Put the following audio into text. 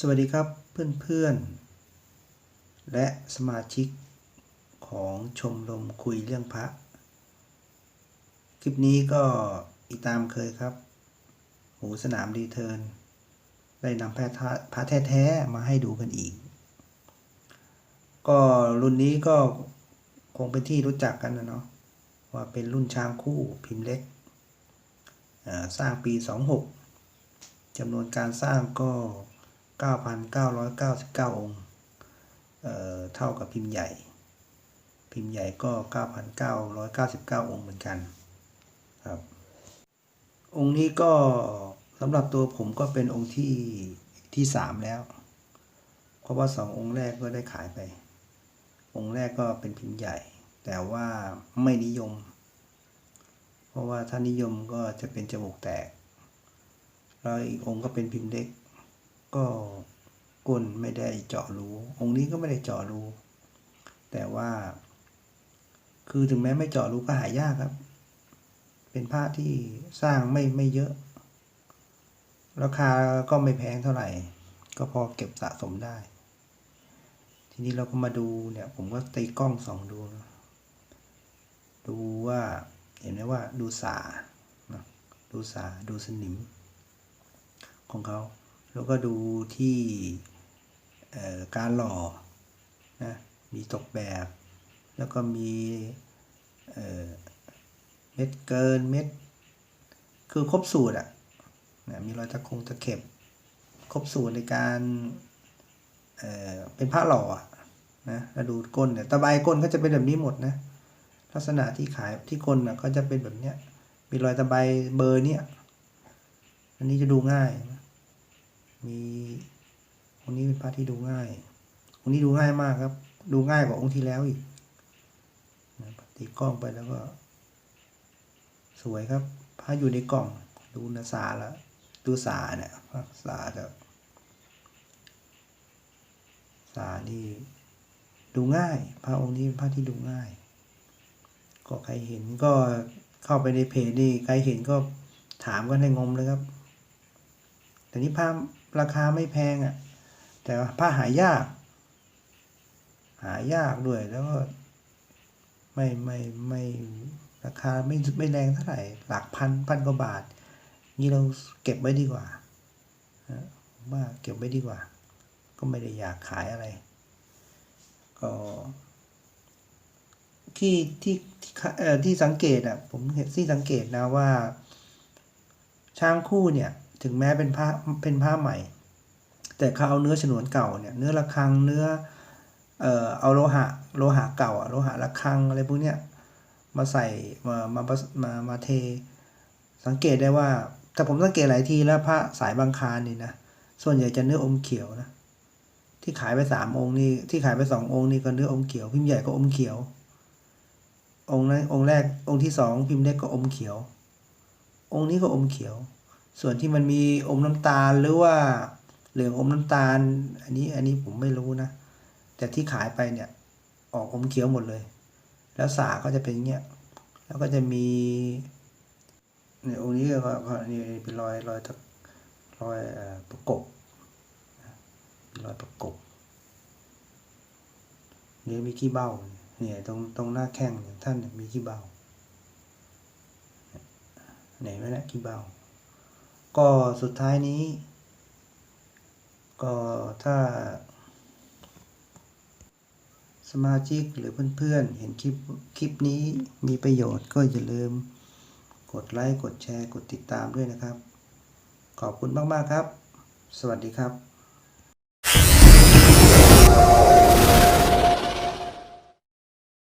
สวัสดีครับเพื่อนๆ และสมาชิกของชมรมคุยเรื่องพระ คลิปนี้ก็อีกตามเคยครับ หูสนามรีเทิร์นได้นำแพทพระแท้ๆมาให้ดูกันอีก ก็รุ่นนี้ก็คงเป็นที่รู้จักกันนะเนาะว่าเป็นรุ่นช้างคู่พิมพ์เล็ก สร้างปี 26จำนวนการสร้างก็ 9,999 องค์ เอ่อ เท่ากับพิมพ์ใหญ่ พิมพ์ใหญ่ก็ 9,999 องค์เหมือนกันครับ องค์นี้ก็สำหรับตัวผมก็เป็นองค์ที่ที่สามแล้ว เพราะว่าสององค์แรกก็ได้ขายไป องค์แรกก็เป็นพิมพ์ใหญ่ แต่ว่าไม่นิยม เพราะว่าถ้านิยมก็จะเป็นจมูกแตก แล้วอีกองค์ก็เป็นพิมพ์เล็ก ก็ก้นไม่ได้เจาะรูองค์นี้ก็ไม่ได้เจาะรูแต่ว่า คือถึงแม้ไม่เจาะรูก็หายากครับ เป็นผ้าที่สร้างไม่ไม่เยอะ ราคาก็ไม่แพงเท่าไหร่ ก็พอเก็บสะสมได้ ทีนี้เราก็มาดูเนี่ย ผมก็ตีกล้องสองดู ดูว่าเห็นไหมว่าดูสาดูสาดูสนิมของเขา แล้วก็ดูที่การหล่อนะมีตกแบบ แล้วก็มีเเม็ดเกินเม็ด คือครบสูตรอะนะมีรอยตะคงตะเข็บ ครบสูตรในการเเป็นผ้าหล่อนะแล้วดูก้นเนี่ยตะไบก้นก็จะเป็นแบบนี้หมดนะลักษณะที่ขายที่ก้นน่ะก็จะเป็นแบบเนี้ยมีรอยตะไบเบอร์เนี้ยอันนี้จะดูง่ายนะ มีองค์นี้เป็นพระที่ดูง่าย องค์นี้ดูง่ายมากครับ ดูง่ายกว่าองค์ที่แล้วอีกนะตีกล้องไปแล้วก็ สวยครับพระอยู่ในกล่อง ดูนะสาแล้วดูสาเนี่ยพระสากับสานี่ดูง่าย พระองค์นี้เป็นพระที่ดูง่าย ก็ใครเห็นก็เข้าไปในเพจนี่ใครเห็นก็ถามกันให้งมเลยครับ แต่นี้ผ้าราคาไม่แพงอะ่ะ แต่ผ้าหายาก หายากด้วยแล้วก็ไม่ไม่ไม่ราคาไม่ไม่แรงเท่าไหร่ หลักพันพันกว่าบาท นี่เราเก็บไว้ดีกว่าว่าเก็บไว้ดีกว่า ก็ไม่ได้อยากขายอะไร ก็ที่ที่ที่เอ่อที่สังเกตอะผมเห็นที่สังเกตนะว่า ช้างคู่เนี่ย ถึงแม้เป็นผ้าเป็นผ้าใหม่ แต่เขาเอาเนื้อฉนวนเก่าเนี่ยเนื้อระฆังเนื้อเอ่อเอาโลหะโลหะเก่าอะโลหะระฆังอะไรพวกเนี้ยมาใส่มามามามามาเท สังเกตได้ว่าแต่ผมสังเกตหลายทีแล้วพระสายบางคารนี่นะส่วนใหญ่จะเนื้ออมเขียวนะที่ขายไปสามองค์นี่ที่ขายไปสององค์นี่ก็เนื้ออมเขียวพิมพ์ใหญ่ก็อมเขียว องค์นั้นองค์แรกองค์ที่สองพิมพ์เล็กก็อมเขียว องค์นี้ก็อมเขียว ส่วนที่มันมีอมน้ำตาลหรือว่าเหลืองอมน้ำตาล อันนี้อันนี้ผมไม่รู้นะ แต่ที่ขายไปเนี่ยออกอมเขียวหมดเลย แล้วสาก็จะเป็นเงี้ยแล้วก็จะมีเนี่ยองค์นี้ก็ก็นี่เป็นรอยรอยตะรอยอประกบรอยประกบเนี่ยมีขี้เบ้าเนี่ยตรงตรงหน้าแข้งท่านมีขี้เบ้าไหนไหมนะขี้เบ้า ก็สุดท้ายนี้ ก็ถ้า สมาชิกหรือเพื่อนๆเห็นคลิปคลิปนี้มีประโยชน์ก็อย่าลืม กดไลค์ กดแชร์ กดติดตามด้วยนะครับ ขอบคุณมากๆครับ สวัสดีครับ